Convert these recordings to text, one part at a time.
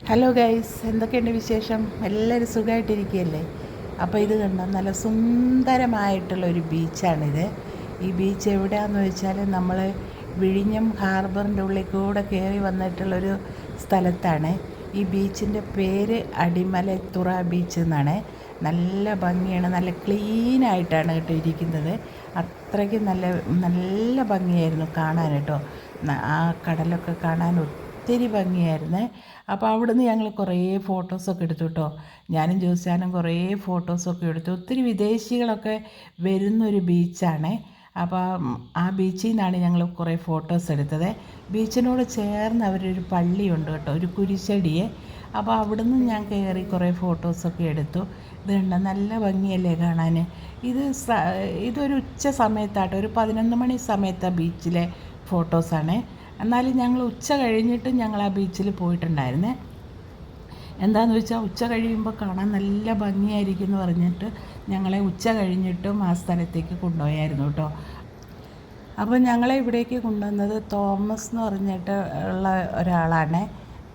Hello guys എന്തൊക്കെയുണ്ട് വിശേഷം? എല്ലാവരും സുഖമായിട്ടിരിക്കുകയല്ലേ അപ്പോൾ ഇത് കണ്ടോ? നല്ല സുന്ദരമായിട്ടുള്ള ഒരു ബീച്ചാണിത്. ഈ ബീച്ച് എവിടെയാണെന്ന് വെച്ചാൽ നമ്മൾ വിഴിഞ്ഞം ഹാർബറിന്റെ ഉള്ളിൽ കൂടെ കയറി വന്നിട്ടുള്ളൊരു സ്ഥലത്താണ്. ഈ ബീച്ചിന്റെ പേര് അടിമലത്തുറ ബീച്ച് എന്നാണ്. നല്ല ഭംഗിയാണ്. നല്ല ക്ലീനായിട്ടാണ് കേട്ടോ ഇരിക്കുന്നത്. അത്രയ്ക്ക് നല്ല നല്ല ഭംഗിയായിരുന്നു കാണാൻ കേട്ടോ. ആ കടലൊക്കെ കാണാൻ ഭംഗിയായിരുന്നേ. അപ്പോൾ അവിടുന്ന് ഞങ്ങൾ കുറേ ഫോട്ടോസൊക്കെ എടുത്തു കേട്ടോ ഞാനും ജോസ്യാനും കുറേ ഫോട്ടോസൊക്കെ എടുത്തു. ഒത്തിരി വിദേശികളൊക്കെ വരുന്നൊരു ബീച്ചാണേ അപ്പോൾ ആ ബീച്ചിൽ നിന്നാണ് ഞങ്ങൾ കുറേ ഫോട്ടോസ് എടുത്തത്. ബീച്ചിനോട് ചേർന്ന് അവരൊരു പള്ളിയുണ്ട് കേട്ടോ ഒരു കുരിശടിയെ. അപ്പോൾ അവിടുന്ന് ഞാൻ കയറി കുറേ ഫോട്ടോസൊക്കെ എടുത്തു. ഇത് കണ്ടോ നല്ല ഭംഗിയല്ലേ കാണാൻ ഇത് ഇതൊരു ഉച്ച സമയത്താട്ടോ ഒരു പതിനൊന്ന് മണി സമയത്താണ് ബീച്ചിലെ ഫോട്ടോസാണ് എന്നാലും ഞങ്ങൾ ഉച്ച കഴിഞ്ഞിട്ട് ഞങ്ങൾ ആ ബീച്ചിൽ പോയിട്ടുണ്ടായിരുന്നേ. എന്താന്ന് വെച്ചാൽ ഉച്ച കഴിയുമ്പോൾ കാണാൻ നല്ല ഭംഗിയായിരിക്കും എന്ന് പറഞ്ഞിട്ട് ഞങ്ങളെ ഉച്ച കഴിഞ്ഞിട്ടും ആ സ്ഥലത്തേക്ക് കൊണ്ടുപോയായിരുന്നു കേട്ടോ. അപ്പോൾ ഞങ്ങളെ ഇവിടേക്ക് കൊണ്ടുവന്നത് തോമസ് എന്ന് പറഞ്ഞിട്ട് ഉള്ള ഒരാളാണ്.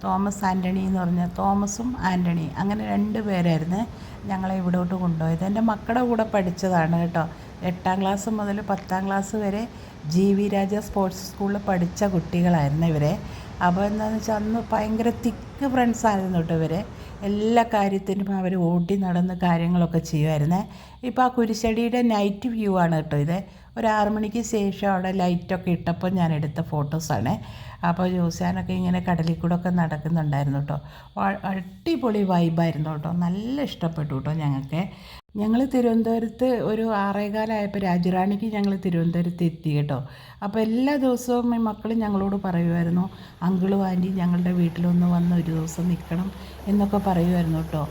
തോമസ് ആന്റണി എന്ന് പറഞ്ഞ തോമസും ആന്റണി അങ്ങനെ രണ്ട് പേരായിരുന്നു ഞങ്ങളെ ഇവിടോട്ട് കൊണ്ടുപോയത്. എന്റെ മക്കളുടെ കൂടെ പഠിച്ചതാണ് കേട്ടോ. എട്ടാം ക്ലാസ് മുതൽ പത്താം ക്ലാസ് വരെ ജി വി രാജ സ്പോർട്സ് സ്കൂളിൽ പഠിച്ച കുട്ടികളായിരുന്നു ഇവരെ. അപ്പോൾ എന്താണെന്ന് വെച്ചാൽ അന്ന് ഭയങ്കര തിക്ക് ഫ്രണ്ട്സായിരുന്നു കേട്ടോ ഇവരെ. എല്ലാ കാര്യത്തിനും അവർ ഓടി നടന്ന് കാര്യങ്ങളൊക്കെ ചെയ്യുമായിരുന്നേ ഇപ്പോൾ ആ കുരിശടിയുടെ നൈറ്റ് വ്യൂ ആണ് കേട്ടോ ഇത്. ഒരു ആറു മണിക്ക് ശേഷം അവിടെ ലൈറ്റൊക്കെ ഇട്ടപ്പോൾ ഞാൻ എടുത്ത ഫോട്ടോസാണ്. അപ്പോൾ ജോസാനൊക്കെ ഇങ്ങനെ കടലിൽ കൂടെ ഒക്കെ നടക്കുന്നുണ്ടായിരുന്നു കേട്ടോ. അടിപൊളി വൈബായിരുന്നു കേട്ടോ. നല്ല ഇഷ്ടപ്പെട്ടു കേട്ടോ ഞങ്ങൾക്ക്. ഞങ്ങൾ തിരുവനന്തപുരത്ത് ഒരു ആറേകാലായപ്പോൾ രാജറാണിക്ക് ഞങ്ങൾ തിരുവനന്തപുരത്ത് എത്തി കേട്ടോ. അപ്പോൾ എല്ലാ ദിവസവും ഈ മക്കൾ ഞങ്ങളോട് പറയുമായിരുന്നു അങ്കിളും ആന്റി ഞങ്ങളുടെ വീട്ടിലൊന്ന് വന്ന് ഒരു ദിവസം നിൽക്കണം എന്നൊക്കെ പറയുമായിരുന്നു കേട്ടോ.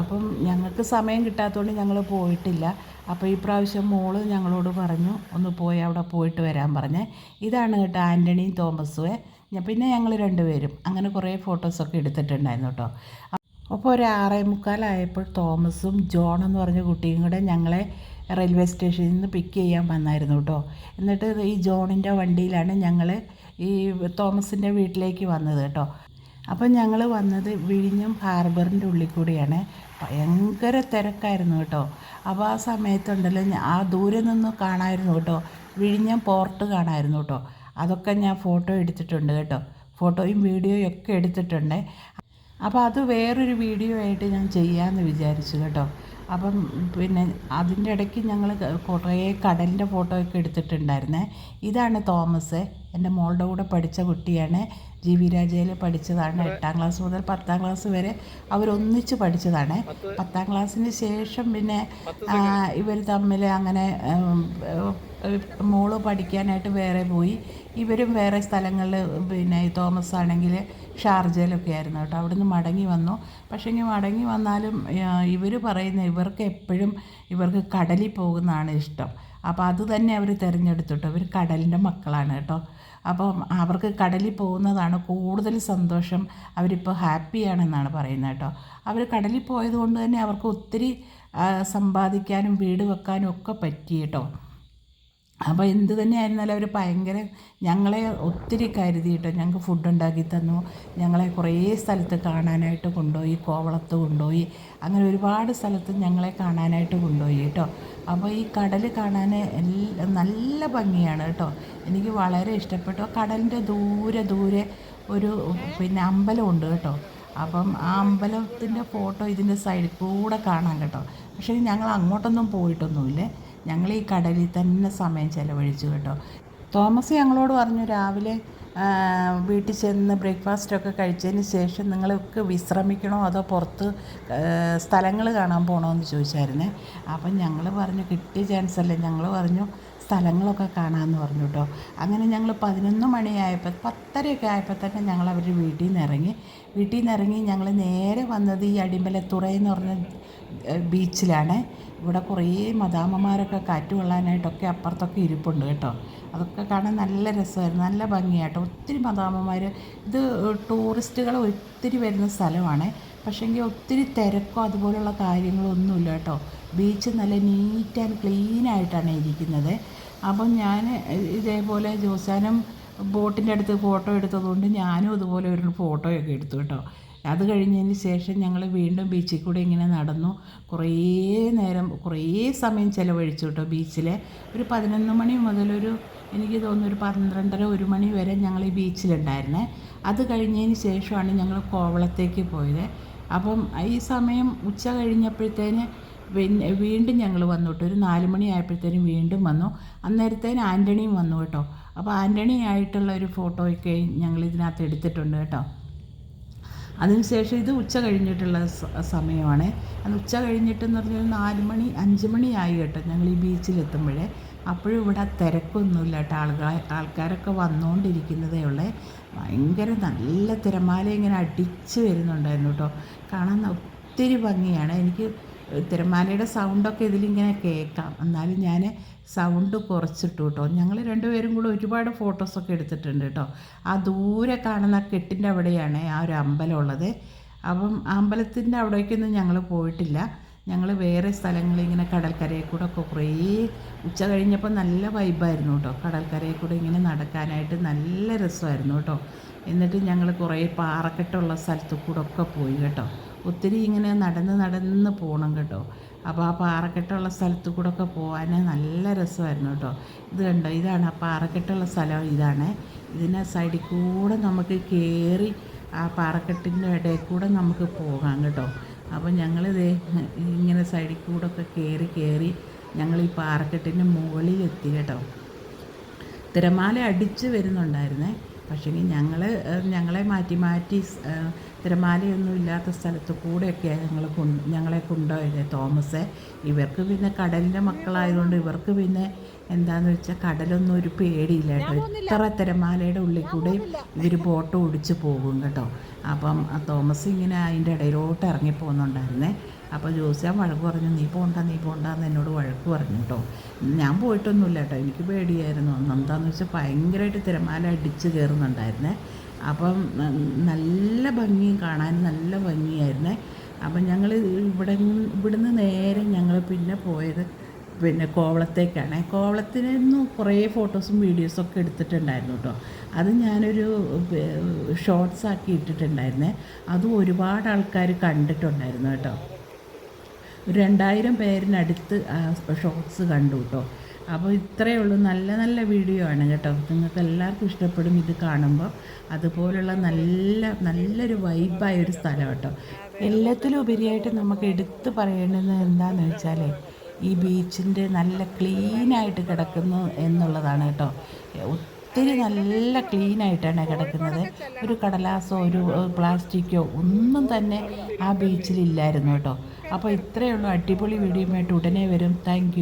അപ്പം ഞങ്ങൾക്ക് സമയം കിട്ടാത്തതുകൊണ്ട് ഞങ്ങൾ പോയിട്ടില്ല. അപ്പോൾ ഈ പ്രാവശ്യം മോൾ ഞങ്ങളോട് പറഞ്ഞു ഒന്ന് പോയി അവിടെ പോയിട്ട് വരാൻ പറഞ്ഞേ. ഇതാണ് കേട്ടോ ആന്റണിയും തോമസുവേ പിന്നെ ഞങ്ങൾ രണ്ടുപേരും. അങ്ങനെ കുറേ ഫോട്ടോസൊക്കെ എടുത്തിട്ടുണ്ടായിരുന്നു കേട്ടോ. അപ്പോൾ ഒരു ആറേ മുക്കാലായപ്പോൾ തോമസും ജോൺ എന്ന് പറഞ്ഞ കുട്ടിയും കൂടെ ഞങ്ങളെ റെയിൽവേ സ്റ്റേഷനിൽ നിന്ന് പിക്ക് ചെയ്യാൻ വന്നായിരുന്നു കേട്ടോ. എന്നിട്ട് ഈ ജോണിന്റെ വണ്ടിയിലാണ് ഞങ്ങൾ ഈ തോമസിന്റെ വീട്ടിലേക്ക് വന്നത് കേട്ടോ. അപ്പം ഞങ്ങൾ വന്നത് വിഴിഞ്ഞം ഹാർബറിന്റെ ഉള്ളിൽ കൂടിയാണ്. ഭയങ്കര തിരക്കായിരുന്നു കേട്ടോ. അപ്പോൾ ആ സമയത്തുണ്ടല്ലോ ആ ദൂരെ നിന്ന് കാണാമായിരുന്നു കേട്ടോ. വിഴിഞ്ഞം പോർട്ട് കാണാമായിരുന്നു കേട്ടോ. അതൊക്കെ ഞാൻ ഫോട്ടോ എടുത്തിട്ടുണ്ട് കേട്ടോ. ഫോട്ടോയും വീഡിയോയും ഒക്കെ എടുത്തിട്ടുണ്ട്. അപ്പോൾ അത് വേറൊരു വീഡിയോ ആയിട്ട് ഞാൻ ചെയ്യാമെന്ന് വിചാരിച്ചു കേട്ടോ. അപ്പം പിന്നെ അതിന്റെ ഇടയ്ക്ക് ഞങ്ങൾ കുറേ കടലിന്റെ ഫോട്ടോ ഒക്കെ എടുത്തിട്ടുണ്ടായിരുന്നേ. ഇതാണ് തോമസ്. എന്റെ മോളുടെ കൂടെ പഠിച്ച കുട്ടിയാണ്. ജി വി രാജയിൽ പഠിച്ചതാണ് എട്ടാം ക്ലാസ് മുതൽ പത്താം ക്ലാസ് വരെ അവരൊന്നിച്ച് പഠിച്ചതാണ്. പത്താം ക്ലാസ്സിന് ശേഷം പിന്നെ ഇവർ തമ്മിൽ അങ്ങനെ മോൾ പഠിക്കാനായിട്ട് വേറെ പോയി. ഇവരും വേറെ സ്ഥലങ്ങളിൽ പിന്നെ തോമസ് ആണെങ്കിൽ ഷാർജയിലൊക്കെ ആയിരുന്നു കേട്ടോ. അവിടുന്ന് മടങ്ങി വന്നു. പക്ഷേങ്കിൽ മടങ്ങി വന്നാലും ഇവർ പറയുന്ന ഇവർക്ക് എപ്പോഴും ഇവർക്ക് കടലിൽ പോകുന്നതാണ് ഇഷ്ടം. അപ്പോൾ അത് തന്നെ അവർ തിരഞ്ഞെടുത്തിട്ട് അവർ കടലിന്റെ മക്കളാണ് കേട്ടോ. അപ്പം അവർക്ക് കടലിൽ പോകുന്നതാണ് കൂടുതൽ സന്തോഷം. അവരിപ്പോൾ ഹാപ്പിയാണെന്നാണ് പറയുന്നത് കേട്ടോ. അവർ കടലിൽ പോയത് കൊണ്ട് തന്നെ അവർക്ക് ഒത്തിരി സമ്പാദിക്കാനും വീട് വെക്കാനും ഒക്കെ പറ്റി കേട്ടോ. അപ്പോൾ എന്ത് തന്നെ ആയിരുന്നാലും അവർ ഭയങ്കര ഞങ്ങളെ ഒത്തിരി കരുതിയിട്ട് ഞങ്ങൾക്ക് ഫുഡ് ഉണ്ടാക്കി തന്നു. ഞങ്ങളെ കുറേ സ്ഥലത്ത് കാണാനായിട്ട് കൊണ്ടുപോയി കോവളത്ത് കൊണ്ടുപോയി. അങ്ങനെ ഒരുപാട് സ്ഥലത്ത് ഞങ്ങളെ കാണാനായിട്ട് കൊണ്ടുപോയി കേട്ടോ. അപ്പോൾ ഈ കടൽ കാണാൻ നല്ല ഭംഗിയാണ് കേട്ടോ. എനിക്ക് വളരെ ഇഷ്ടപ്പെട്ടു. കടലിന്റെ ദൂരെ ദൂരെ ഒരു പിന്നെ അമ്പലമുണ്ട് കേട്ടോ. അപ്പം ആ അമ്പലത്തിന്റെ ഫോട്ടോ ഇതിന്റെ സൈഡിൽ കൂടെ കാണാം കേട്ടോ. പക്ഷേ ഞങ്ങൾ അങ്ങോട്ടൊന്നും പോയിട്ടൊന്നുമില്ലേ. ഞങ്ങൾ ഈ കടലിൽ തന്നെ സമയം ചിലവഴിച്ചു കേട്ടോ. തോമസ് ഞങ്ങളോട് പറഞ്ഞു രാവിലെ വീട്ടിൽ ചെന്ന് ബ്രേക്ക്ഫാസ്റ്റൊക്കെ കഴിച്ചതിന് ശേഷം നിങ്ങൾക്ക് വിശ്രമിക്കണോ അതോ പുറത്ത് സ്ഥലങ്ങൾ കാണാൻ പോകണോ എന്ന് ചോദിച്ചായിരുന്നേ. അപ്പം ഞങ്ങൾ പറഞ്ഞു കിട്ടിയ ചാൻസ് അല്ലേ? ഞങ്ങൾ പറഞ്ഞു സ്ഥലങ്ങളൊക്കെ കാണാമെന്ന് പറഞ്ഞു കേട്ടോ അങ്ങനെ ഞങ്ങൾ പതിനൊന്ന് മണിയായപ്പോൾ പത്തരയൊക്കെ ആയപ്പോൾ തന്നെ ഞങ്ങൾ അവരുടെ വീട്ടിൽ നിന്ന് ഇറങ്ങി. വീട്ടിൽ നിന്ന് ഇറങ്ങി ഞങ്ങൾ നേരെ വന്നത് ഈ അടിമലത്തുറ എന്ന് പറഞ്ഞ ബീച്ചിലാണ് ഇവിടെ കുറേ മദാമ്മമാരൊക്കെ കാറ്റ് കൊള്ളാനായിട്ടൊക്കെ അപ്പുറത്തൊക്കെ ഇരിപ്പുണ്ട് കേട്ടോ. അതൊക്കെ കാണാൻ നല്ല രസമായിരുന്നു. നല്ല ഭംഗിയാട്ടോ. ഒത്തിരി മദാമ്മമാർ ഇത് ടൂറിസ്റ്റുകൾ ഒത്തിരി വരുന്ന സ്ഥലമാണ്. പക്ഷേങ്കിൽ ഒത്തിരി തിരക്കോ അതുപോലുള്ള കാര്യങ്ങളൊന്നുമില്ല കേട്ടോ. ബീച്ച് നല്ല നീറ്റ് ആൻഡ് ക്ലീൻ ആയിട്ടാണ് ഇരിക്കുന്നത്. അപ്പം ഞാൻ ഇതേപോലെ ജോസാനും ബോട്ടിന്റെ അടുത്ത് ഫോട്ടോ എടുത്തതുകൊണ്ട് ഞാനും ഇതുപോലെ ഒരു ഫോട്ടോയൊക്കെ എടുത്തു കേട്ടോ. അത് കഴിഞ്ഞതിന് ശേഷം ഞങ്ങൾ വീണ്ടും ബീച്ചിൽ കൂടെ ഇങ്ങനെ നടന്നു. കുറേ നേരം കുറേ സമയം ചിലവഴിച്ചു കേട്ടോ ബീച്ചിൽ ഒരു പതിനൊന്ന് മണി മുതലൊരു എനിക്ക് തോന്നുന്നു ഒരു പന്ത്രണ്ടര ഒരു മണി വരെ ഞങ്ങൾ ഈ ബീച്ചിലുണ്ടായിരുന്നേ അത് കഴിഞ്ഞതിന് ശേഷമാണ് ഞങ്ങൾ കോവളത്തേക്ക് പോയത്. അപ്പം ഈ സമയം ഉച്ച കഴിഞ്ഞപ്പോഴത്തേന് പിന്നെ വീണ്ടും ഞങ്ങൾ വന്നു കേട്ടോ ഒരു നാല് മണി ആയപ്പോഴത്തേനും വീണ്ടും വന്നു. അന്നേരത്തേന് ആന്റണിയും വന്നു കേട്ടോ അപ്പോൾ ആന്റണി ആയിട്ടുള്ള ഒരു ഫോട്ടോയൊക്കെ ഞങ്ങൾ ഇതിനകത്ത് എടുത്തിട്ടുണ്ട് കേട്ടോ. അതിനുശേഷം ഇത് ഉച്ച കഴിഞ്ഞിട്ടുള്ള സമയമാണ്. അത് ഉച്ച കഴിഞ്ഞിട്ടെന്ന് പറഞ്ഞാൽ നാല് മണി അഞ്ച് മണിയായി കേട്ടോ ഞങ്ങൾ ഈ ബീച്ചിലെത്തുമ്പോഴേ. അപ്പോഴും ഇവിടെ തിരക്കൊന്നുമില്ല കേട്ടോ. ആൾക്കാർ ആൾക്കാരൊക്കെ വന്നുകൊണ്ടിരിക്കുന്നതേ ഉള്ളേ. ഭയങ്കര നല്ല തിരമാല ഇങ്ങനെ അടിച്ച് വരുന്നുണ്ടായിരുന്നു കേട്ടോ. കാണാൻ ഒത്തിരി ഭംഗിയാണ്. എനിക്ക് തിരമാലയുടെ സൗണ്ടൊക്കെ ഇതിലിങ്ങനെ കേൾക്കാം. എന്നാലും ഞാൻ സൗണ്ട് കുറച്ചിട്ടു കേട്ടോ ഞങ്ങൾ രണ്ടുപേരും കൂടെ ഒരുപാട് ഫോട്ടോസൊക്കെ എടുത്തിട്ടുണ്ട് കേട്ടോ ആ ദൂരെ കാണുന്ന കെട്ടിന്റെ അവിടെയാണ് ആ ഒരു അമ്പലം ഉള്ളത്. അപ്പം അമ്പലത്തിന്റെ അവിടേക്കൊന്നും ഞങ്ങൾ പോയിട്ടില്ല. ഞങ്ങൾ വേറെ സ്ഥലങ്ങളിൽ ഇങ്ങനെ കടൽക്കരയിൽ കൂടെ ഒക്കെ കുറേ ഉച്ച കഴിഞ്ഞപ്പോൾ നല്ല വൈബായിരുന്നു കേട്ടോ കടൽക്കരയിൽ കൂടെ ഇങ്ങനെ നടക്കാനായിട്ട് നല്ല രസമായിരുന്നു കേട്ടോ എന്നിട്ട് ഞങ്ങൾ കുറേ പാറക്കെട്ടുള്ള സ്ഥലത്ത് കൂടെ ഒക്കെ പോയി കേട്ടോ ഒത്തിരി ഇങ്ങനെ നടന്ന് നടന്ന് പോകണം കേട്ടോ. അപ്പോൾ ആ പാറക്കെട്ടുള്ള സ്ഥലത്ത് കൂടെ ഒക്കെ പോകാൻ നല്ല രസമായിരുന്നു കേട്ടോ. ഇത് കണ്ടോ? ഇതാണ് ആ പാറക്കെട്ടുള്ള സ്ഥലം ഇതാണ്. ഇതിനെ സൈഡിൽ കൂടെ നമുക്ക് കയറി ആ പാറക്കെട്ടിന്റെ ഇടയിൽ കൂടെ നമുക്ക് പോകാം കേട്ടോ. അപ്പോൾ ഞങ്ങളിത് ഇങ്ങനെ സൈഡിൽ കൂടെ ഒക്കെ കയറി കയറി ഞങ്ങൾ ഈ പാറക്കെട്ടിന്റെ മുകളിലെത്തി കേട്ടോ. തിരമാല അടിച്ച് വരുന്നുണ്ടായിരുന്നേ. പക്ഷേങ്കിൽ ഞങ്ങൾ ഞങ്ങളെ മാറ്റി മാറ്റി തിരമാലയൊന്നും ഇല്ലാത്ത സ്ഥലത്ത് കൂടെയൊക്കെയാണ് ഞങ്ങൾ കൊണ്ട് ഞങ്ങളെ കൊണ്ടുപോയത് തോമസെ. ഇവർക്ക് പിന്നെ കടലിന്റെ മക്കളായതുകൊണ്ട് ഇവർക്ക് പിന്നെ എന്താന്ന് വെച്ചാൽ കടലൊന്നും ഒരു പേടിയില്ല കേട്ടോ. ഇത്ര തിരമാലയുടെ ഉള്ളിൽ കൂടെ ഇവർ ബോട്ട് ഓടിച്ച് പോകും കേട്ടോ. അപ്പം ആ തോമസ് ഇങ്ങനെ അതിന്റെ ഇടയിലോട്ട് ഇറങ്ങി പോകുന്നുണ്ടായിരുന്നേ അപ്പോൾ ജോസിയാൻ വഴക്ക് പറഞ്ഞു നീ പോണ്ട നീ പോണ്ട എന്ന് എന്നോട് വഴക്ക് പറഞ്ഞു കേട്ടോ ഞാൻ പോയിട്ടൊന്നുമില്ല കേട്ടോ എനിക്ക് പേടിയായിരുന്നു. എന്താണെന്ന് വെച്ചാൽ ഭയങ്കരമായിട്ട് തിരമാല അടിച്ച് കയറുന്നുണ്ടായിരുന്നേ അപ്പം നല്ല ഭംഗിയും കാണാൻ നല്ല ഭംഗിയായിരുന്നേ. അപ്പം ഞങ്ങൾ ഇവിടെ ഇവിടുന്ന് നേരെ ഞങ്ങൾ പിന്നെ പോയത് പിന്നെ കോവളത്തേക്കാണ്. കോവളത്തിൽ നിന്ന് കുറേ ഫോട്ടോസും വീഡിയോസും ഒക്കെ എടുത്തിട്ടുണ്ടായിരുന്നു കേട്ടോ അത് ഞാനൊരു ഷോർട്സ് ആക്കി ഇട്ടിട്ടുണ്ടായിരുന്നേ. അതും ഒരുപാട് ആൾക്കാർ കണ്ടിട്ടുണ്ടായിരുന്നു കേട്ടോ ഒരു രണ്ടായിരം പേരിനടുത്ത് ഷോർട്സ് കണ്ടു കേട്ടോ അപ്പോൾ ഇത്രയേ ഉള്ളൂ. നല്ല നല്ല വീഡിയോ ആണ് കേട്ടോ. നിങ്ങൾക്ക് എല്ലാവർക്കും ഇഷ്ടപ്പെടും ഇത് കാണുമ്പോൾ അതുപോലുള്ള നല്ല നല്ലൊരു വൈബായ ഒരു സ്ഥലം കേട്ടോ. എല്ലാത്തിലും ഉപരിയായിട്ട് നമുക്ക് എടുത്തു പറയേണ്ടത് എന്താണെന്ന് വെച്ചാൽ ഈ ബീച്ചിന്റെ നല്ല ക്ലീനായിട്ട് കിടക്കുന്നു എന്നുള്ളതാണ് കേട്ടോ. ഒത്തിരി നല്ല ക്ലീനായിട്ടാണ് കിടക്കുന്നത്. ഒരു കടലാസോ ഒരു പ്ലാസ്റ്റിക്കോ ഒന്നും തന്നെ ആ ബീച്ചിലില്ലായിരുന്നു കേട്ടോ. അപ്പോൾ ഇത്രയേ ഉള്ളൂ. അടിപൊളി വീഡിയോ ആയിട്ട് ഉടനെ വരും. താങ്ക്